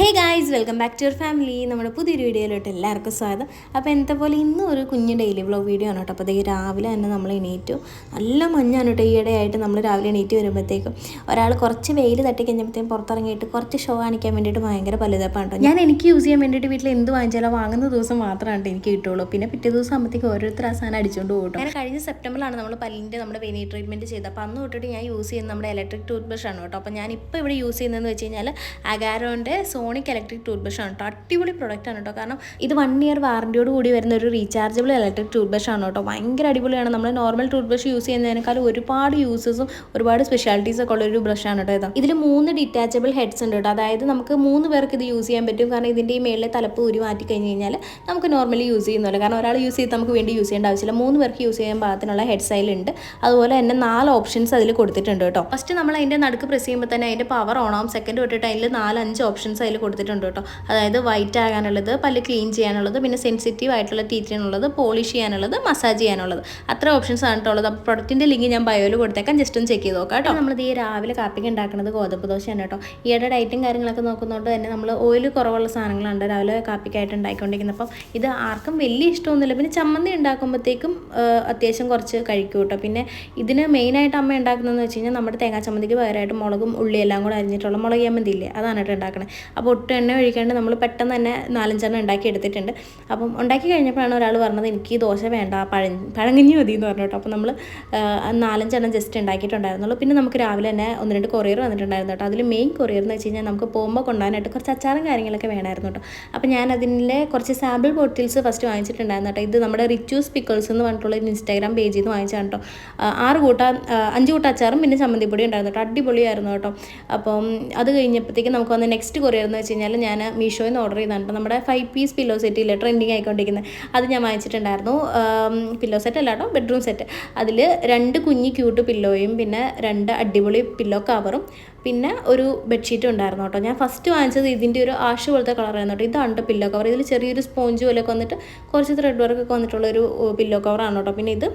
Hey guys welcome back to your family നമ്മുടെ പുതിയൊരു വീഡിയോയിലോട്ട് എല്ലാവർക്കും സ്വാഗതം. അപ്പോൾ എന്താ പോലെ ഇന്ന് ഒരു കുഞ്ഞ് ഡെയിലി വ്ളോഗ് വീഡിയോ ആണ് കേട്ടോ. അപ്പോൾ അതേ രാവിലെ തന്നെ നമ്മൾ എണീറ്റു. നല്ല മഞ്ഞാണ് കേട്ടോ ഈയിടെ ആയിട്ട് നമ്മൾ രാവിലെ എണീറ്റ് വരുമ്പോഴത്തേക്കും. ഒരാൾ കുറച്ച് വെയിൽ തട്ടി കഴിഞ്ഞപ്പോഴത്തേക്കും പുറത്തിറങ്ങിയിട്ട് കുറച്ച് ഷോ കാണിക്കാൻ വേണ്ടിയിട്ട് ഭയങ്കര പലതപ്പാണ് കേട്ടോ. ഞാൻ എനിക്ക് യൂസ് ചെയ്യാൻ വേണ്ടിയിട്ട് വീട്ടിൽ എന്ത് വാങ്ങിച്ചാലോ വാങ്ങുന്ന ദിവസം മാത്രമാണ് എനിക്ക് കിട്ടുള്ളൂ. പിന്നെ പിറ്റേ ദിവസം ആകുമ്പോഴത്തേക്ക് ഓരോരുത്തർ സാധനം അടിച്ചുകൊണ്ട് പോകും അങ്ങനെ കഴിഞ്ഞ സെപ്റ്റംബറിലാണ് നമ്മൾ പല്ലിന്റെ നമ്മുടെ വെനി ട്രീറ്റ്മെന്റ് ചെയ്തത്. അപ്പോൾ അന്ന് തൊട്ടിട്ട് ഞാൻ യൂസ് ചെയ്യുന്നത് നമ്മുടെ ഇലക്ട്രിക് ടൂത്ത് ബ്രഷ് ആണ് കേട്ടോ. അപ്പോൾ ഞാൻ ഇപ്പോൾ ഇവിടെ യൂസ് ചെയ്യുന്നതെന്ന് വെച്ച് കഴിഞ്ഞാൽ അഗാരോന്റെ സോണിക് ഇലക്ട്രിക് ടൂത്ത് ബ്രഷ് ആണ് കേട്ടോ. അടിപൊളി പ്രോഡക്റ്റ് ആണ് കേട്ടോ. കാരണം ഇത് വൺ ഇയർ വാറന്റിയോട് കൂടി വരുന്ന ഒരു റീചാർജബിൾ ഇലക്ട്രിക് ടൂത്ത് ബ്രഷ് ആണ് കേട്ടോ. ഭയങ്കര അടിപൊളിയാണ്. നമ്മൾ നോർമൽ ടൂത്ത് ബ്രഷ് യൂസ് ചെയ്യുന്നതിനേക്കാൾ ഒരുപാട് യൂസസും ഒരുപാട് സ്പെഷ്യാലിറ്റീസ് ഒക്കെ ഉള്ള ഒരു ബ്രഷ് ആണ് കേട്ടോ ഇത്. ഇതിൽ മൂന്ന് ഡിറ്റാച്ചബിൾ ഹെഡ്സ് ഉണ്ട് കേട്ടോ. അതായത് നമുക്ക് മൂന്ന് പേർക്ക് ഇത് യൂസ് ചെയ്യാൻ പറ്റും. കാരണം ഇതിന്റെ ഈ മേളിലെ തലപ്പ് ഒരു മാറ്റി കഴിഞ്ഞ് കഴിഞ്ഞാൽ നമുക്ക് നോർമലി യൂസ് ചെയ്യുന്നില്ല കാരണം ഒരാൾ യൂസ് ചെയ്ത് നമുക്ക് വേണ്ടി യൂസ് ചെയ്യേണ്ട ആവശ്യമില്ല. മൂന്ന് പേർക്ക് യൂസ് ചെയ്യാൻ പാകത്തിനുള്ള ഹെഡ്സ് അതിലുണ്ട്. അതുപോലെ തന്നെ നാല് ഓപ്ഷൻസ് അതിൽ കൊടുത്തിട്ടുണ്ട് കേട്ടോ. ഫസ്റ്റ് നമ്മൾ അതിന്റെ നടുക്ക് പ്രസ് ചെയ്യുമ്പോൾ തന്നെ അതിന്റെ പവർ ഓണാവും സെക്കൻഡ് തൊട്ടിട്ട് അതിൽ നാല് അഞ്ച് ഓപ്ഷൻസ് അതിൽ കൊടുത്തിട്ടുണ്ട് കേട്ടോ. അതായത് വൈറ്റ് ആകാനുള്ളത് പല്ല് ക്ലീൻ ചെയ്യാനുള്ളത് പിന്നെ സെൻസിറ്റീവ് ആയിട്ടുള്ള ടീറ്റിനുള്ളത് പോളിഷ് ചെയ്യാനുള്ളത് മസാജ് ചെയ്യാനുള്ളത്. അത്ര ഓപ്ഷൻസ് ആണ് കേട്ടോ ഉള്ളത്. അപ്പോൾ പ്രൊഡക്റ്റിന്റെ ലിങ്ക് ഞാൻ ബയോയിൽ കൊടുത്തേക്കാം. ജസ്റ്റ് ഒന്ന് ചെക്ക് ചെയ്ത് നോക്കാം കേട്ടോ. നമ്മൾ ഈ രാവിലെ കാപ്പിക്ക് ഉണ്ടാക്കുന്നത് ഗോതമ്പ് ദോശയാണ് കേട്ടോ. ഈയിടെ ഡയറ്റും കാര്യങ്ങളൊക്കെ നോക്കുന്നതുകൊണ്ട് തന്നെ നമ്മൾ ഓയിൽ കുറവുള്ള സാധനങ്ങളുണ്ട് രാവിലെ കാപ്പിക്കായിട്ട് ഉണ്ടാക്കിക്കൊണ്ടിരിക്കുന്നത് അപ്പം ഇത് ആർക്കും വലിയ ഇഷ്ടമൊന്നുമില്ല. പിന്നെ ചമ്മന്തി ഉണ്ടാക്കുമ്പോഴത്തേക്കും അത്യാവശ്യം കുറച്ച് കഴിക്കും കേട്ടോ. പിന്നെ ഇതിന് മെയിനായിട്ട് അമ്മ ഉണ്ടാക്കുന്നതെന്ന് വെച്ച് കഴിഞ്ഞാൽ നമ്മുടെ തേങ്ങാ ചമ്മന്തിക്ക് പകരമായിട്ട് മുളകും ഉള്ളിയെല്ലാം കൂടെ അരിഞ്ഞിട്ടുള്ള മുളക് ചമ്മന്തി ഇല്ലേ? അതാണ് കേട്ടോ ഉണ്ടാക്കണത് അപ്പോൾ ഒട്ടും എണ്ണ ഒഴിക്കാണ്ട് നമ്മൾ പെട്ടെന്ന് തന്നെ നാലഞ്ചെണ്ണം ഉണ്ടാക്കി എടുത്തിട്ടുണ്ട്. അപ്പം ഉണ്ടാക്കി കഴിഞ്ഞപ്പോഴാണ് ഒരാൾ പറഞ്ഞത് എനിക്ക് ദോശ വേണ്ട പഴ പഴങ്കഞ്ഞി മതി എന്ന് പറഞ്ഞു കേട്ടോ. അപ്പോൾ നമ്മൾ നാലഞ്ചെണ്ണം ജസ്റ്റ് ഉണ്ടാക്കിയിട്ടുണ്ടായിരുന്നുള്ളൂ. പിന്നെ നമുക്ക് രാവിലെ തന്നെ ഒന്ന് രണ്ട് കൊറിയർ വന്നിട്ടുണ്ടായിരുന്നു കേട്ടോ. അതിൽ മെയിൻ കൊറിയർ എന്ന് വെച്ച് കഴിഞ്ഞാൽ നമുക്ക് പോകുമ്പോൾ കൊണ്ടുപോകാനായിട്ട് കുറച്ച് അച്ചാറും കാര്യങ്ങളൊക്കെ വേണമായിരുന്നു കേട്ടോ. അപ്പോൾ ഞാൻ അതിന്റെ കുറച്ച് സാമ്പിൾ ബോട്ടിൽസ് ഫസ്റ്റ് വാങ്ങിച്ചിട്ടുണ്ടായിരുന്നു കേട്ടോ. ഇത് നമ്മുടെ റിച്ചൂസ് പിക്കിൾസ് എന്ന് പറഞ്ഞിട്ടുള്ള ഒരു ഇൻസ്റ്റാഗ്രാം പേജിൽ നിന്ന് വാങ്ങിച്ചാണ് കേട്ടോ. ആറ് കൂട്ട അഞ്ച് കൂട്ട അച്ചാറും പിന്നെ ചമ്മന്തിപ്പൊടി ഉണ്ടായിരുന്നു കേട്ടോ. അടിപൊളിയായിരുന്നു കേട്ടോ. അപ്പം അത് കഴിഞ്ഞപ്പോഴത്തേക്കും നമുക്ക് വന്ന് നെക്സ്റ്റ് കൊറിയർ എന്ന് വെച്ച് കഴിഞ്ഞാൽ ഞാൻ മീഷോയിൽ നിന്ന് ഓർഡർ ചെയ്താണ് കേട്ടോ നമ്മുടെ ഫൈവ് പീസ് പില്ലോ സെറ്റ് ഇല്ലേ ട്രെൻഡിങ് ആയിക്കൊണ്ടിരിക്കുന്നത് അത് ഞാൻ വാങ്ങിച്ചിട്ടുണ്ടായിരുന്നു. പില്ലോ സെറ്റ് അല്ല കേട്ടോ ബെഡ്റൂം സെറ്റ് അതിൽ രണ്ട് കുഞ്ഞി ക്യൂട്ട് പില്ലോയും പിന്നെ രണ്ട് അടിപൊളി പില്ലോ കവറും പിന്നെ ഒരു ബെഡ്ഷീറ്റും ഉണ്ടായിരുന്നു കേട്ടോ ഞാൻ ഫസ്റ്റ് വാങ്ങിച്ചത് ഇതിന്റെ ഒരു ആഷ് പോലത്തെ കളറായിരുന്നു കേട്ടോ ഇതാണ് കേട്ടോ പില്ലോ കവർ ഇതിൽ ചെറിയൊരു സ്പോഞ്ച് പോലെയൊക്കെ വന്നിട്ട് കുറച്ച് ത്രെഡ് വർക്കൊക്കെ വന്നിട്ടുള്ള ഒരു പില്ലോ കവറാണ് കേട്ടോ പിന്നെ ഇത്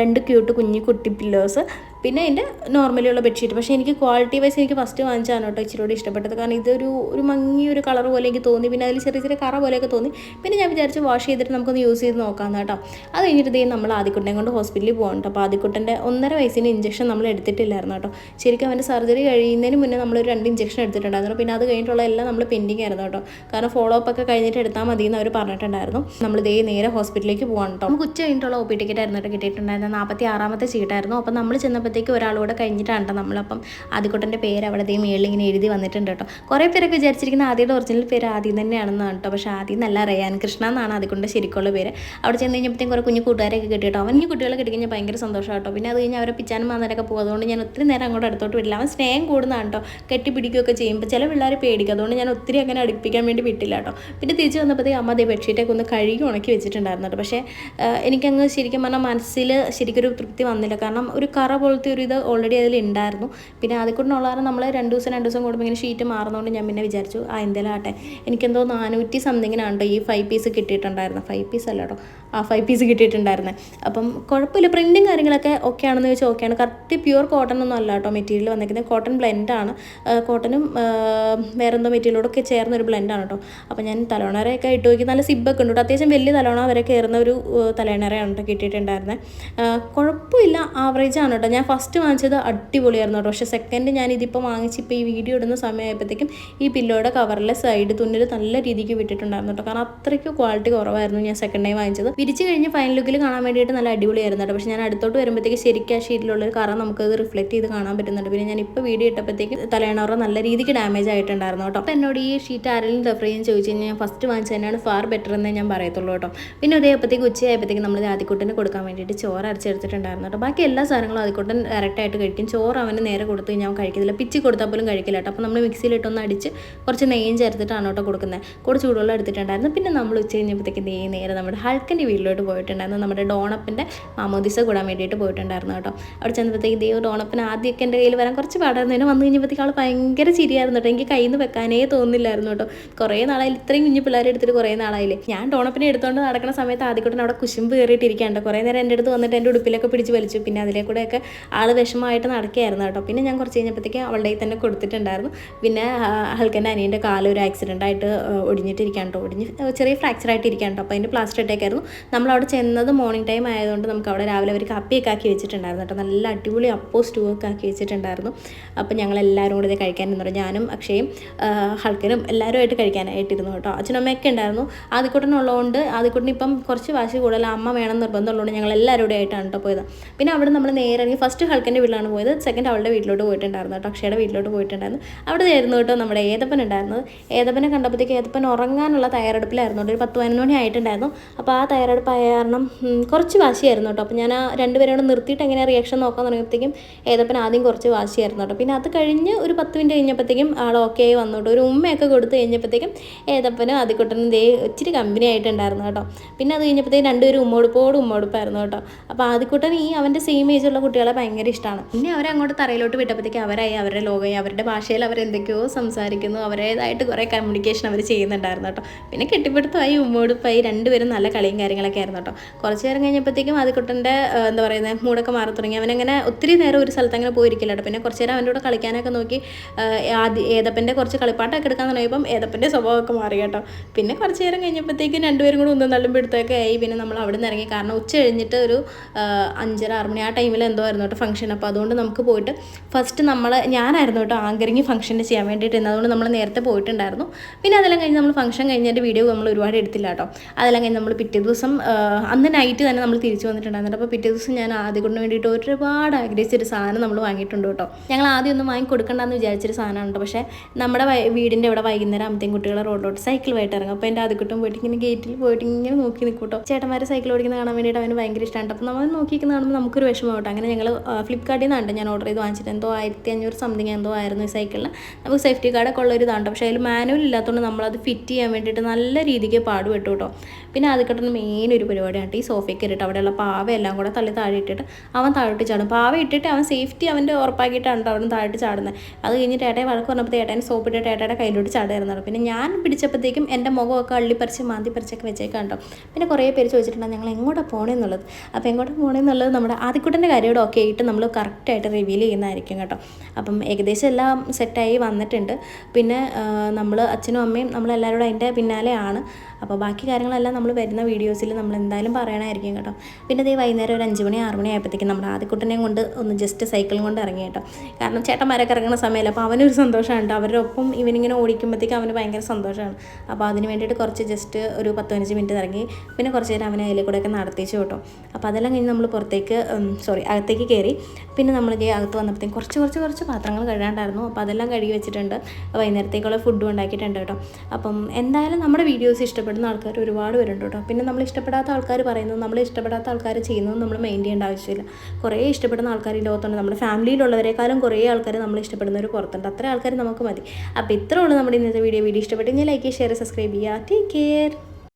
രണ്ട് ക്യൂട്ട് കുഞ്ഞി കുട്ടി പില്ലോസ് പിന്നെ അതിന്റെ നോർമലിയുള്ള ബെഡ്ഷീറ്റ് പക്ഷേ എനിക്ക് ക്വാളിറ്റി വൈസ് എനിക്ക് ഫസ്റ്റ് വാങ്ങിച്ചാണ് കേട്ടോ ഇച്ചിരി കൂടി ഇഷ്ടപ്പെട്ടത്. കാരണം ഇതൊരു ഒരു മങ്ങിയ ഒരു കളർ പോലെ എനിക്ക് തോന്നി. പിന്നെ അതിൽ ചെറിയ ചെറിയ കറ പോലെയൊക്കെ തോന്നി. പിന്നെ ഞാൻ വിചാരിച്ച് വാഷ് ചെയ്തിട്ട് നമുക്കൊന്ന് യൂസ് ചെയ്ത് നോക്കാമെന്ന് കേട്ടോ. അത് കഴിഞ്ഞിട്ട് ഇതേ നമ്മൾ ആദ്യക്കുട്ടനെ കൊണ്ട് ഹോസ്പിറ്റലിൽ പോകണം അപ്പോൾ ആദ്യക്കുട്ടന്റെ ഒന്നര വയസ്സിന് ഇഞ്ചക്ഷൻ നമ്മൾ എടുത്തിട്ടില്ലായിരുന്നു കേട്ടോ. ശരിക്കും അവന്റെ സർജറി കഴിയുന്നതിന് മുന്നേ നമ്മളൊരു രണ്ട് ഇഞ്ചക്ഷൻ എടുത്തിട്ടുണ്ടായിരുന്നു. പിന്നെ അത് കഴിഞ്ഞിട്ടുള്ള എല്ലാം നമ്മൾ പെൻഡിങ് ആയിരുന്നു കേട്ടോ. കാരണം ഫോളോ അപ്പ് ഒക്കെ കഴിഞ്ഞിട്ട് എടുത്താൽ മതി എന്ന് അവർ പറഞ്ഞിട്ടുണ്ടായിരുന്നു. നമ്മൾ ഇതേ നേരെ ഹോസ്പിറ്റലിലേക്ക് പോകണം കേട്ടോ. നമുക്ക് ഉച്ച കഴിഞ്ഞിട്ടുള്ള ഒ പി ടിക്കറ്റ് ആയിരുന്നു കേട്ടോ കിട്ടിയിട്ടുണ്ടായിരുന്നത്. നാൽപ്പത്തി ആറാമത്തെ സീറ്റായിരുന്നു അപ്പോൾ നമ്മൾ ചെന്നപ്പോഴത്തേക്ക് ഒരാളൂടെ കഴിഞ്ഞിട്ടാണ് കേട്ടോ നമ്മളപ്പം ആദ്യക്കൂട്ടന്റെ പേര് അവിടെ ദേ മേളിൽ ഇങ്ങനെ എഴുതി വന്നിട്ടുണ്ട് കേട്ടോ കുറേ പേരൊക്കെ വിചാരിച്ചിരിക്കുന്ന ആദ്യയുടെ ഒറിജിനൽ പേര് ആദ്യം തന്നെയാണെന്നാണ് കേട്ടോ പക്ഷേ ആദ്യം നല്ല റയാൻ കൃഷ്ണ എന്നാണ് ആദ്യക്കൊണ്ട് ശരിക്കുള്ള പേര്. അവിടെ ചെന്ന് കഴിഞ്ഞപ്പോഴത്തേക്കും കുറേ കുഞ്ഞു കൂട്ടുകാരൊക്കെ കിട്ടി കേട്ടോ അവൻ ഈ കുട്ടികളെ കിട്ടി കഴിഞ്ഞാൽ ഭയങ്കര സന്തോഷം കേട്ടോ പിന്നെ അത് കഴിഞ്ഞ് അവരെ പിച്ചാനും മാന്നാനൊക്കെ അതുകൊണ്ട് ഞാൻ ഒത്തിരി നേരം അങ്ങോട്ട് അടുത്തോട്ട് വിടില്ല. അവൻ സ്നേഹം കൂടുന്നതാണ് കേട്ടോ കെട്ടിപ്പിടിക്കുകയൊക്കെ ചെയ്യുമ്പോൾ ചില പിള്ളേർ പേടിക്കും. അതുകൊണ്ട് ഞാൻ ഒത്തിരി അങ്ങനെ അടുപ്പിക്കാൻ വേണ്ടി വിട്ടില്ല കേട്ടോ പിന്നെ തിരിച്ച് വന്നപ്പോഴത്തേക്ക് അമ്മ അതേ ബെഡ്ഷീറ്റൊക്കെ ഒന്ന് കഴുകി ഉണക്കി വെച്ചിട്ടുണ്ടായിരുന്നു കേട്ടോ പക്ഷേ എനിക്കങ്ങ് ശരിക്കും പറഞ്ഞാൽ മനസ്സിൽ ശരിക്കൊരു തൃപ്തി വന്നില്ല. കാരണം ഒരു കറ പോലത്തെ ഒരു ഇത് ഓൾറെഡി അതിൽ ഉണ്ടായിരുന്നു പിന്നെ അതിൽ കൂടെ അതിൽക്കൂടെ നമ്മൾ രണ്ട് ദിവസം രണ്ട് ദിവസം കൂടുമ്പോൾ ഇങ്ങനെ ഷീറ്റ് മാറുന്നതുകൊണ്ട് ഞാൻ പിന്നെ വിചാരിച്ചു ആ എന്തെങ്കിലും ആട്ടെ എനിക്കെന്തോ നാനൂറ്റി സംതിങ്ങിനാണ് കേട്ടോ ഈ ഫൈവ് പീസ് കിട്ടിയിട്ടുണ്ടായിരുന്നത് ഫൈവ് പീസ് അല്ല കേട്ടോ ഫൈവ് പീസ് കിട്ടിയിട്ടുണ്ടായിരുന്നത് അപ്പം കുഴപ്പമില്ല പ്രിന്റും കാര്യങ്ങളൊക്കെ ഓക്കെ ആണെന്ന് ചോദിച്ചാൽ ഓക്കെയാണ് കറക്റ്റ് പ്യൂർ കോട്ടൺ ഒന്നും അല്ല കേട്ടോ മെറ്റീരിയൽ വന്നിരിക്കുന്നത് കോട്ടൺ ബ്ലെൻഡാണ് കോട്ടനും വേറെന്തോ മെറ്റീരിയലോടൊക്കെ ചേർന്ന ഒരു ബ്ലെൻഡാണ് കേട്ടോ. അപ്പോൾ ഞാൻ തലോണറയൊക്കെ ഇട്ട് നോക്കി. നല്ല സിബൊക്കെ ഉണ്ട് അത്യാവശ്യം വലിയ തലോണ വരെ കയറുന്ന ഒരു തലേണറയാണ് കേട്ടോ കിട്ടിയിട്ടുണ്ടായിരുന്നത് കുഴപ്പമില്ല. ആവറേജ് ആണ് കേട്ടോ. ഞാൻ ഫസ്റ്റ് വാങ്ങിച്ചത് അടിപൊളിയായിരുന്നു കേട്ടോ. പക്ഷേ സെക്കൻഡ് ഞാൻ ഇതിപ്പോൾ വാങ്ങിച്ച് ഇപ്പോൾ ഈ വീഡിയോ ഇടുന്ന സമയമായപ്പോഴത്തേക്കും ഈ പില്ലോയുടെ കവറിലെ സൈഡ് തുന്നൽ നല്ല രീതിക്ക് വിട്ടിട്ടുണ്ടായിരുന്നു കേട്ടോ. കാരണം അത്രയ്ക്ക് ക്വാളിറ്റി കുറവായിരുന്നു ഞാൻ സെക്കൻഡ് ടൈം വാങ്ങിച്ചത്. വിരിച്ച് കഴിഞ്ഞ് ഫൈനൽ ലുക്കിൽ കാണാൻ വേണ്ടിയിട്ട് നല്ല അടിപൊളിയായിരുന്നു കേട്ടോ. പക്ഷേ ഞാൻ അടുത്തോട്ട് വരുമ്പോഴത്തേക്ക് ശരിക്കും ആ ഷീറ്റിലുള്ള ഒരു കറ നമുക്കത് റിഫ്ലക്ട് ചെയ്ത് കാണാൻ പറ്റുന്നുണ്ട്. പിന്നെ ഞാൻ ഇപ്പോൾ വീഡിയോ ഇട്ടപ്പോഴത്തേക്ക് തലയണവറ നല്ല രീതിക്ക് ഡാമേജ് ആയിട്ടുണ്ടായിരുന്നു കേട്ടോ. അപ്പോൾ എന്നോട് ഈ ഷീറ്റ് ആരെങ്കിലും റെഫർ ചെയ്യാൻ ചോദിച്ചു കഴിഞ്ഞാൽ ഞാൻ ഫസ്റ്റ് വാങ്ങിച്ചു തന്നെയാണ് ഫാർ ബെറ്റർ എന്നേ ഞാൻ പറയത്തുള്ളൂ കേട്ടോ. പിന്നെ അതേപ്പോഴത്തേക്ക് ഉച്ചയായപ്പോഴത്തേക്ക് നമ്മൾ ആദ്യക്കുട്ടന് കൊടുക്കാൻ വേണ്ടിയിട്ട് ചോറ് അരച്ചെടുത്തിട്ടുണ്ടായിരുന്നു കേട്ടോ. ബാക്കി എല്ലാ സാധനങ്ങളും ആദ്യക്കൂട്ടൻ ഡയറക്റ്റായിട്ട് കഴിക്കും. ചോറ് അവന് നേരെ കൊടുത്തു കഴിഞ്ഞാൽ അവൻ കഴിക്കത്തില്ല. പിച്ച് കൊടുത്താൽ പോലും കഴിക്കില്ല കേട്ടോ. അപ്പോൾ നമ്മൾ മിക്സിയിലിട്ടൊന്ന് അടിച്ച് കുറച്ച് നെയ്യും ചേർത്തിട്ടാണ് കേട്ടോ കൊടുക്കുന്നത്. കുറച്ച് ചൂടുവെള്ളം എടുത്തിട്ടുണ്ടായിരുന്നു. പിന്നെ നമ്മൾ ഉച്ച കഴിഞ്ഞപ്പോഴത്തേക്ക് നെയ്യ് നേരെ നമ്മുടെ ഹൾക്കന്റെ വീട്ടിലോട്ട് പോയിട്ടുണ്ടായിരുന്നു. നമ്മുടെ ഡോണപ്പിന്റെ മാമോദിസ കൂടാൻ വേണ്ടിയിട്ട് പോയിട്ടുണ്ടായിരുന്നു കേട്ടോ. അവിടെ ചെന്നപ്പോഴത്തേക്ക് ദൈവം ഡോണപ്പിന് ആദ്യമൊക്കെ എന്റെ കയ്യിൽ വരാൻ കുറച്ച് പാടായിരുന്നു. ഇതിന് വന്നു കഴിഞ്ഞപ്പോഴത്തേക്ക് ആൾ ഭയങ്കര ചിരിയായിരുന്നു കേട്ടോ. എനിക്ക് കയ്യിൽ നിന്ന് വെക്കാനേ തോന്നില്ലായിരുന്നു കേട്ടോ. കുറേ നാളായി ഇത്രയും കുഞ്ഞു പിള്ളേരെ എടുത്തിട്ട് കുറേ നാളായില്ലേ. ഞാൻ ഡോണപ്പിനെ എടുത്തുകൊണ്ട് നടക്കുന്ന സമയത്ത് ആദ്യക്കൂട്ടൻ അവിടെ കുശുമ്പ് കയറിയിട്ടിരിക്കാണ്ട് കുറേ നേരം എന്റെ അടുത്ത് വന്നിട്ട് എന്റെ ഉടുപ്പിലൊക്കെ പിടിച്ച് വലിച്ചു. പിന്നെ അതിലെ കൂടെയൊക്കെ ആൾ വിഷമമായിട്ട് നടക്കുകയായിരുന്നു കേട്ടോ. പിന്നെ ഞാൻ കുറച്ച് കഴിഞ്ഞപ്പോഴത്തേക്ക് അവളുടെ തന്നെ കൊടുത്തിട്ടുണ്ടായിരുന്നു. പിന്നെ ആൾക്കെന്റെ അനിയന്റെ കാൽ ഒരു ആക്സിഡന്റ് ആയിട്ട് ഒടിഞ്ഞിട്ടിരിക്കാൻ കേട്ടോ. ഒടിഞ്ഞ് ചെറിയ ഫ്രാക്ചർ ആയിട്ട് ഇരിക്കാൻ കേട്ടോ. അപ്പോൾ അതിന്റെ പ്ലാസ്റ്റർ ഇട്ടേക്കായിരുന്നു. നമ്മൾ അവിടെ ചെന്നത് മോർണിംഗ് ടൈം ആയതുകൊണ്ട് നമുക്ക് അവിടെ രാവിലെ അവർ കപ്പിയൊക്കെ ആക്കി വെച്ചിട്ടുണ്ടായിരുന്നു കേട്ടോ. നല്ല അടിപൊളി അപ്പോ സ്റ്റൂ ഒക്കെ ആക്കി വെച്ചിട്ടുണ്ടായിരുന്നു. അപ്പോൾ ഞങ്ങൾ എല്ലാവരും കൂടി ഇത് കഴിക്കാൻ പറഞ്ഞു. ഞാനും അക്ഷയും ഹൾക്കനും എല്ലാവരുമായിട്ട് കഴിക്കാനായിട്ടിരുന്നു കേട്ടോ. അച്ഛനമ്മയൊക്കെ ഉണ്ടായിരുന്നു. ആദ്യക്കൂട്ടനുള്ളതുകൊണ്ട് ആദ്യക്കൂട്ടന് ഇപ്പം കുറച്ച് വാശി കൂടുതൽ അമ്മ വേണം നിർബന്ധമുള്ളതുകൊണ്ട് ഞങ്ങൾ എല്ലാവരും കൂടെ ആയിട്ടാണ് കേട്ടോ പോയത്. പിന്നെ അവിടെ നമ്മൾ നേരെ ഇറങ്ങി ഫസ്റ്റ് ഹൾക്കന്റെ വീട്ടിലാണ് പോയത്. സെക്കൻഡ് അവളുടെ വീട്ടിലോട്ട് പോയിട്ടുണ്ടായിരുന്നു കേട്ടോ. അക്ഷയുടെ വീട്ടിലോട്ട് പോയിട്ടുണ്ടായിരുന്നു. അവിടെ ആയിരുന്നു കേട്ടോ നമ്മുടെ ഏതപ്പൻ ഉണ്ടായിരുന്നത്. ഏതപ്പനെ കണ്ടപ്പോഴത്തേക്ക് ഏതപ്പൻ ഉറങ്ങാനുള്ള തയ്യാറെടുപ്പിലായിരുന്നു ഒരു പത്ത് പതിനൊന്ന് മണി ആയിട്ടുണ്ടായിരുന്നു. അപ്പോൾ ആ തയ്യാറെടുപ്പ് ആയ കാരണം കുറച്ച് വാശിയായിരുന്നു കേട്ടോ. അപ്പോൾ ഞാൻ ആ രണ്ടുപേരും കൂടെ നിർത്തിയിട്ട് എങ്ങനെ റിയാക്ഷൻ നോക്കാൻ തുടങ്ങിയപ്പോഴത്തേക്കും ഏതപ്പൻ ആദ്യം കുറച്ച് വാശിയായിരുന്നു കേട്ടോ. പിന്നെ അത് കഴിഞ്ഞ് ഒരു പത്ത് മിനിറ്റ് കഴിഞ്ഞപ്പോഴത്തേക്കും ആൾ ഓക്കെ ആയി വന്നു കേട്ടോ. ഒരു ഉമ്മയൊക്കെ കൊടുത്ത് കഴിഞ്ഞപ്പോഴത്തേക്കും ഏതപ്പനും ആദ്യക്കുട്ടനും ദേ ഇച്ചിരി കമ്പനി ആയിട്ടുണ്ടായിരുന്നു കേട്ടോ. പിന്നെ അത് കഴിഞ്ഞപ്പോഴത്തേക്കും രണ്ടുപേരും ഉമ്മോടുപ്പോട് ഉമ്മോടുപ്പായിരുന്നു കേട്ടോ. അപ്പോൾ ആദ്യക്കുട്ടൻ ഈ അവന്റെ സെയിം ഏജുള്ള കുട്ടികളെ ഭയങ്കര ഇഷ്ടമാണ് പിന്നെ അവരെ അങ്ങോട്ട് തറയിലോട്ട് വിട്ടപ്പോഴത്തേക്ക് അവരായി അവരുടെ ലോകമായി അവരുടെ ഭാഷയിൽ അവരെന്തൊക്കെയോ സംസാരിക്കുന്നു. അവരേതായിട്ട് കുറേ കമ്മ്യൂണിക്കേഷൻ അവർ ചെയ്യുന്നുണ്ടായിരുന്നു കേട്ടോ. പിന്നെ കെട്ടിപ്പിടുത്തമായി ഉമ്മോടുപ്പായി രണ്ടുപേരും നല്ല കളിയും കാര്യങ്ങളൊക്കെ ആയിരുന്നു കേട്ടോ. കുറച്ച് നേരം കഴിഞ്ഞപ്പോഴത്തേക്കും ആദ്യക്കുട്ടന്റെ എന്താ പറയുന്നത് മൂടൊക്കെ മാറി തുടങ്ങി. അവനങ്ങനെ ഒത്തിരി നേരം ഒരു സ്ഥലത്ത് അങ്ങനെ പോയിരിക്കില്ല കേട്ടോ. പിന്നെ കുറച്ച് നേരം അവന്റെ കൂടെ കളിക്കാനൊക്കെ നോക്കി ആദ്യ ഏതപ്പന്റെ കുറച്ച് കളിപ്പാട്ടൊക്കെ എടുക്കാൻ തുടങ്ങിയപ്പം ഏതപ്പന്റെ സ്വഭാവമൊക്കെ മാറി കേട്ടോ. പിന്നെ കുറച്ച് നേരം കഴിഞ്ഞപ്പോഴത്തേക്കും രണ്ടുപേരും കൂടെ ഒന്നും തള്ളും പിടുത്തമൊക്കെ ആയി. പിന്നെ നമ്മൾ അവിടെ നിന്ന് ഇറങ്ങി. കാരണം ഉച്ച കഴിഞ്ഞിട്ട് ഒരു അഞ്ചര ആറ് മണി ആ ടൈമിൽ എന്തോ ആയിരുന്നു കേട്ടോ ഫംഗ്ഷൻ അപ്പോൾ അതുകൊണ്ട് നമുക്ക് പോയിട്ട് ഫസ്റ്റ് നമ്മൾ ഞാനായിരുന്നു കേട്ടോ ആങ്കറിങ് ഫംഗ്ഷന് ചെയ്യാൻ വേണ്ടിയിട്ട്. അതുകൊണ്ട് നമ്മൾ നേരത്തെ പോയിട്ടുണ്ടായിരുന്നു. പിന്നെ അതെല്ലാം കഴിഞ്ഞ് നമ്മൾ ഫംഗ്ഷൻ കഴിഞ്ഞതിന്റെ വീഡിയോ നമ്മൾ ഒരുപാട് എടുത്തില്ല കേട്ടോ. അതെല്ലാം കഴിഞ്ഞ് നമ്മൾ പിറ്റേ ദിവസം ആ, അന്ന് നൈറ്റ് തന്നെ നമ്മൾ തിരിച്ചു വന്നിട്ടുണ്ടായിരുന്നു അപ്പോൾ പിറ്റേ ദിവസം ഞാൻ ആദ്യം കൊണ്ട് വേണ്ടിയിട്ട് ഒരുപാട് ആഗ്രഹിച്ചൊരു സാധനം നമ്മൾ വാങ്ങിയിട്ടുണ്ട് കേട്ടോ. ഞങ്ങൾ ആദ്യം ഒന്നും വാങ്ങി കൊടുക്കണ്ടെന്ന് വിചാരിച്ചൊരു സാധനമാണ് കേട്ടോ. പക്ഷേ നമ്മുടെ വീടിന്റെ ഇവിടെ വൈകുന്നേരം ആകുമ്പോഴത്തേക്കും കുട്ടികളെ റോഡിലോട്ട് സൈക്കിളുമായിട്ട് ഇറങ്ങും. അപ്പോൾ എന്റെ ആദ്യക്കുട്ടും പോയിട്ട് ഇങ്ങനെ ഗേറ്റിൽ പോയിട്ട് ഇങ്ങനെ നോക്കി നിൽക്കും കേട്ടോ. ചേട്ടന്മാർ സൈക്കിൾ ഓടിക്കുന്ന കാണാൻ വേണ്ടിയിട്ട് അവന് ഭയങ്കര ഇഷ്ടമാണ് അപ്പോൾ നമ്മൾ നോക്കിയിരിക്കുന്ന കാണുമ്പോൾ നമുക്കൊരു വിഷമം കേട്ടോ അങ്ങനെ ഞങ്ങൾ ഫ്ലിപ്കാർട്ടിൽ നിന്നാണ് ഞാൻ ഓർഡർ ചെയ്ത് വാങ്ങിച്ചിട്ട്. എന്തോ ആയിരത്തി അഞ്ഞൂറ് സംതിങ് എന്തോ ആയിരുന്നു ഈ സൈക്കിളിന് നമുക്ക് സേഫ്റ്റി കാർഡൊക്കെ ഉള്ള ഒരു ഇതാണ് പക്ഷേ അതിൽ മാനുവൽ ഇല്ലാത്തതുകൊണ്ട് നമ്മളത് ഫിറ്റ് ചെയ്യാൻ വേണ്ടിയിട്ട് നല്ല രീതിക്ക് പാടുപെട്ടു കേട്ടോ. പിന്നെ ആദ്യക്കെട്ടുന്ന മെയിൻ ഒരു പരിപാടിയാണ് ഈ സോഫയ്ക്ക് ഇട്ടിട്ട് അവിടെയുള്ള പാവ എല്ലാം കൂടെ തള്ളി താഴെ ഇട്ടിട്ട് അവൻ താഴോട്ട് ചാടും. പാവ ഇട്ടിട്ട് അവൻ സേഫ്റ്റി അവന്റെ ഉറപ്പാക്കിയിട്ടാണ് അവൻ താഴോട്ട് ചാടുന്നത്. അത് കഴിഞ്ഞിട്ട് ഏട്ടയെ വഴക്ക് പറഞ്ഞപ്പോൾ ഏട്ടൻ സോപ്പ് ഇട്ടിട്ട് ഏട്ടയുടെ കയ്യിലോട്ട് ചാടുകയായിരുന്നു പിന്നെ ഞാൻ പിടിച്ചപ്പോഴത്തേക്കും എന്റെ മുഖമൊക്കെ അള്ളിപ്പറിച്ച് മാന്തി പറിച്ചൊക്കെ വെച്ചേക്കാണ്ടോ പിന്നെ കുറേ പേര് ചോദിച്ചിട്ടുണ്ടാകും ഞങ്ങൾ എങ്ങോട്ടാണ് പോകണമെന്നുള്ളത് അപ്പോൾ എങ്ങോട്ട് പോകണമെന്നുള്ളത് നമ്മുടെ ആദ്യക്കുട്ടന്റെ കാര്യമോടെ ഒക്കെ ആയിട്ട് നമ്മൾ കറക്റ്റായിട്ട് റിവീൽ ചെയ്യുന്നതായിരിക്കും കേട്ടോ. അപ്പം ഏകദേശം എല്ലാം സെറ്റായി വന്നിട്ടുണ്ട്. പിന്നെ നമ്മൾ അച്ഛനും അമ്മയും നമ്മളെല്ലാവരും അതിന്റെ പിന്നാലെയാണ്. അപ്പോൾ ബാക്കി കാര്യങ്ങളെല്ലാം നമ്മൾ വരുന്ന വീഡിയോസിൽ നമ്മൾ എന്തായാലും പറയണമായിരിക്കും കേട്ടോ. പിന്നെ ദേ വൈകുന്നേരം ഒരു അഞ്ച് മണി ആറ് മണി ആയപ്പോഴത്തേക്കും നമ്മുടെ ആദ്യക്കുട്ടനെയും കൊണ്ട് ഒന്ന് ജസ്റ്റ് സൈക്കിളും കൊണ്ട് ഇറങ്ങി കേട്ടോ. കാരണം ചേട്ടന്മാരൊക്കെ ഇറങ്ങുന്ന സമയമല്ല അപ്പോൾ അവനൊരു സന്തോഷമാണ് അവരുടെ ഒപ്പം ഇവനിങ്ങനെ ഓടിക്കുമ്പോഴത്തേക്കും അവന് ഭയങ്കര സന്തോഷമാണ്. അപ്പോൾ അതിന് വേണ്ടിയിട്ട് കുറച്ച് ജസ്റ്റ് ഒരു പത്ത് പതിനഞ്ച് മിനിറ്റ് ഇറങ്ങി പിന്നെ കുറച്ച് നേരം അവനെ അതിൽ കൂടെയൊക്കെ നടത്തിച്ചു കേട്ടോ. അപ്പോൾ അതെല്ലാം കഴിഞ്ഞ് നമ്മൾ പുറത്തേക്ക് സോറി അകത്തേക്ക് കയറി. പിന്നെ നമ്മൾ ഇതേ അകത്ത് വന്നപ്പോഴത്തേക്കും കുറച്ച് കുറച്ച് കുറച്ച് പാത്രങ്ങൾ കഴുകാണ്ടായിരുന്നു. അപ്പോൾ അതെല്ലാം കഴുകി വെച്ചിട്ടുണ്ട്. വൈകുന്നേരത്തേക്കുള്ള ഫുഡ് ഉണ്ടാക്കിയിട്ടുണ്ട് കേട്ടോ. അപ്പം എന്തായാലും നമ്മുടെ വീഡിയോസ് ഇഷ്ടപ്പെടുന്ന ആൾക്കാർ ഒരുപാട് പേരുണ്ട് കേട്ടോ. പിന്നെ നമ്മൾ ഇഷ്ടപ്പെടാത്ത ആൾക്കാർ പറയുന്നത് നമ്മൾ ഇഷ്ടപ്പെടാത്ത ആൾക്കാർ ചെയ്യുന്നത് നമ്മൾ മെയിൻ ചെയ്യേണ്ട ആവശ്യമില്ല. കുറേ ഇഷ്ടപ്പെടുന്ന ആൾക്കാർ ഈ ലോകത്തുണ്ട്. നമ്മുടെ ഫാമിലിയിലുള്ളവരെക്കാളും കുറേ ആൾക്കാർ നമ്മൾ ഇഷ്ടപ്പെടുന്നവർ പുറത്തുണ്ട്. അത്ര ആൾക്കാർ നമുക്ക് മതി. അപ്പോൾ ഇത്രേ ഉള്ളൂ നമ്മുടെ ഇന്നത്തെ വീഡിയോ വീഡിയോ ഇഷ്ടപ്പെട്ടെങ്കിൽ ലൈക്ക് ഷെയർ സബ്സ്ക്രൈബ് ചെയ്യുക ടേക്ക് കെയർ